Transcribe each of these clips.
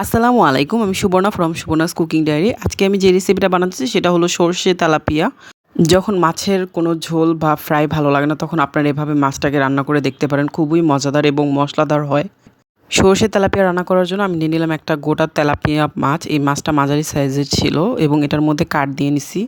আসসালামু আলাইকুম, আমি Suborna from Suborna's cooking diary. আজকে আমি যে রেসিপিটা বানাচ্ছি সেটা হলো সর্ষে তেলাপিয়া। যখন মাছের কোনো ঝোল বা ফ্রাই ভালো লাগে না, তখন আপনারা এভাবে মাছটাকে রান্না করে দেখতে পারেন। খুবই মজাদার এবং মশলাদার হয়। সর্ষে তেলাপিয়া রান্না করার জন্য আমি নিয়ে নিলাম একটা গোটা তেলাপিয়া মাছ। এই মাছটা মাঝারি সাইজের ছিল এবং এটার মধ্যে কাঠ দিয়ে নিছি।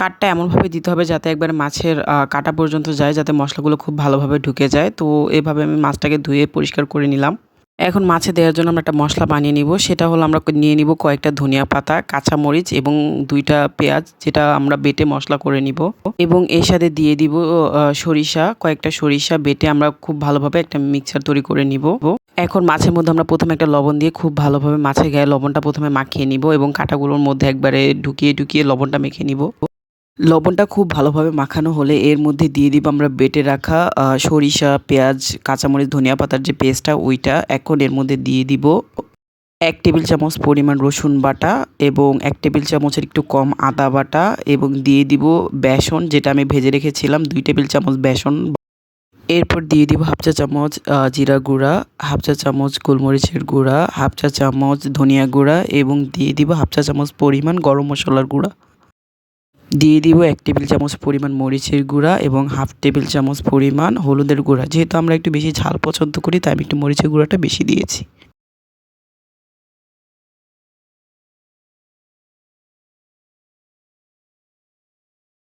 কাঠটা এমনভাবে দিতে হবে যাতে একবারে মাছের কাটা পর্যন্ত যায়, যাতে মশলাগুলো খুব ভালোভাবে ঢুকে যায়। তো এভাবে আমি মাছটাকে ধুয়ে পরিষ্কার করে নিলাম। এখন মাছে দেওয়ার জন্য আমরা একটা মশলা বানিয়ে নিব। সেটা হলো আমরা নিয়ে নিব কয়েকটা ধনিয়া পাতা, কাঁচামরিচ এবং দুইটা পেঁয়াজ, যেটা আমরা বেটে মশলা করে নিব। এবং এর সাথে দিয়ে দিব সরিষা, কয়েকটা সরিষা বেটে আমরা খুব ভালোভাবে একটা মিক্সচার তৈরি করে নিব। এখন মাছের মধ্যে আমরা প্রথমে একটা লবণ দিয়ে খুব ভালোভাবে মাছের গায়ে লবণটা প্রথমে মাখিয়ে নিব এবং কাঁটাগুলোর মধ্যে একবারে ঢুকিয়ে ঢুকিয়ে লবণটা মেখে নিব। লবণটা খুব ভালোভাবে মাখানো হলে এর মধ্যে দিয়ে দিব আমরা বেটে রাখা সরিষা, পেঁয়াজ, কাঁচামরিচ, ধনিয়া পাতার যে পেস্টটা ওইটা। এখন এর মধ্যে দিয়ে দিব এক টেবিল চামচ পরিমাণ রসুন বাটা এবং এক টেবিল চামচের একটু কম আদা বাটা এবং দিয়ে দিব বেসন, যেটা আমি ভেজে রেখেছিলাম, দুই টেবিল চামচ বেসন। এরপর দিয়ে দিব হাফ চা চামচ জিরা গুঁড়া, হাফ চা চামচ গোলমরিচের গুঁড়া, হাফ চা চামচ ধনিয়া গুঁড়া এবং দিয়ে দিব হাফ চা চামচ পরিমাণ গরম মশলার গুঁড়া। দিয়ে দিব এক টেবিল চামচ পরিমাণ মরিচের গুঁড়া এবং হাফ টেবিল চামচ পরিমাণ হলুদের গুঁড়া। যেহেতু আমরা একটু বেশি ঝাল পছন্দ করি, তাই আমি একটু মরিচের গুঁড়াটা বেশি দিয়েছি।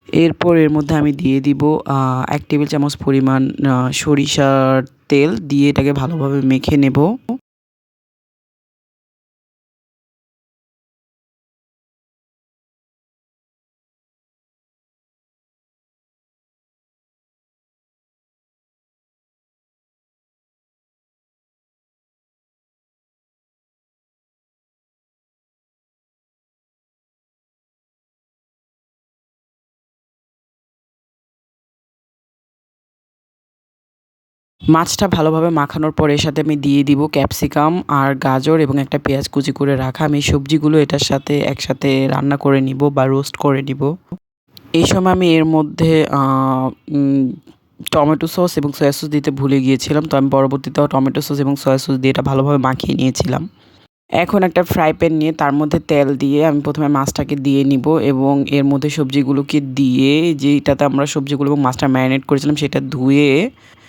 এরপর এর মধ্যে আমি দিয়ে দিব এক টেবিল চামচ পরিমাণ সরিষার তেল। দিয়ে এটাকে ভালোভাবে মেখে নেব। মাছটা ভালোভাবে মাখানোর পর এর সাথে আমি দিয়ে দিব ক্যাপসিকাম আর গাজর এবং একটা পেঁয়াজ কুচি করে রাখা। আমি সবজিগুলো এটার সাথে একসাথে রান্না করে নিব বা রোস্ট করে নিব। এই সময় আমি এর মধ্যে টমেটো সস এবং সয়া সস দিতে ভুলে গিয়েছিলাম, তো আমি পরবর্তীতেও টমেটো সস এবং সয়া সস দিয়ে এটা ভালোভাবে মাখিয়ে নিয়েছিলাম। এখন একটা ফ্রাই প্যান নিয়ে তার মধ্যে তেল দিয়ে আমি প্রথমে মাছটাকে দিয়ে নিব এবং এর মধ্যে সবজিগুলোকে দিয়ে যেটাতে আমরা সবজিগুলো এবং মাছটা ম্যারিনেট করেছিলাম সেটা ধুয়ে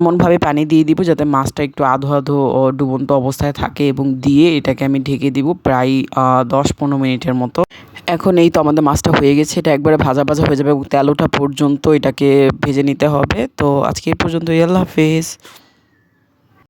এমনভাবে পানি দিয়ে দিব যাতে মাছটা একটু আধো আধো ডুবন্ত অবস্থায় থাকে এবং দিয়ে এটাকে আমি ঢেকে দিব প্রায় দশ পনেরো মিনিটের মতো। এখন এই তো আমাদের মাছটা হয়ে গেছে, এটা একবারে ভাজা ভাজা হয়ে যাবে এবং তেল ওঠা পর্যন্ত এটাকে ভেজে নিতে হবে। তো আজকে এই পর্যন্ত আল্লাহ হাফেজ।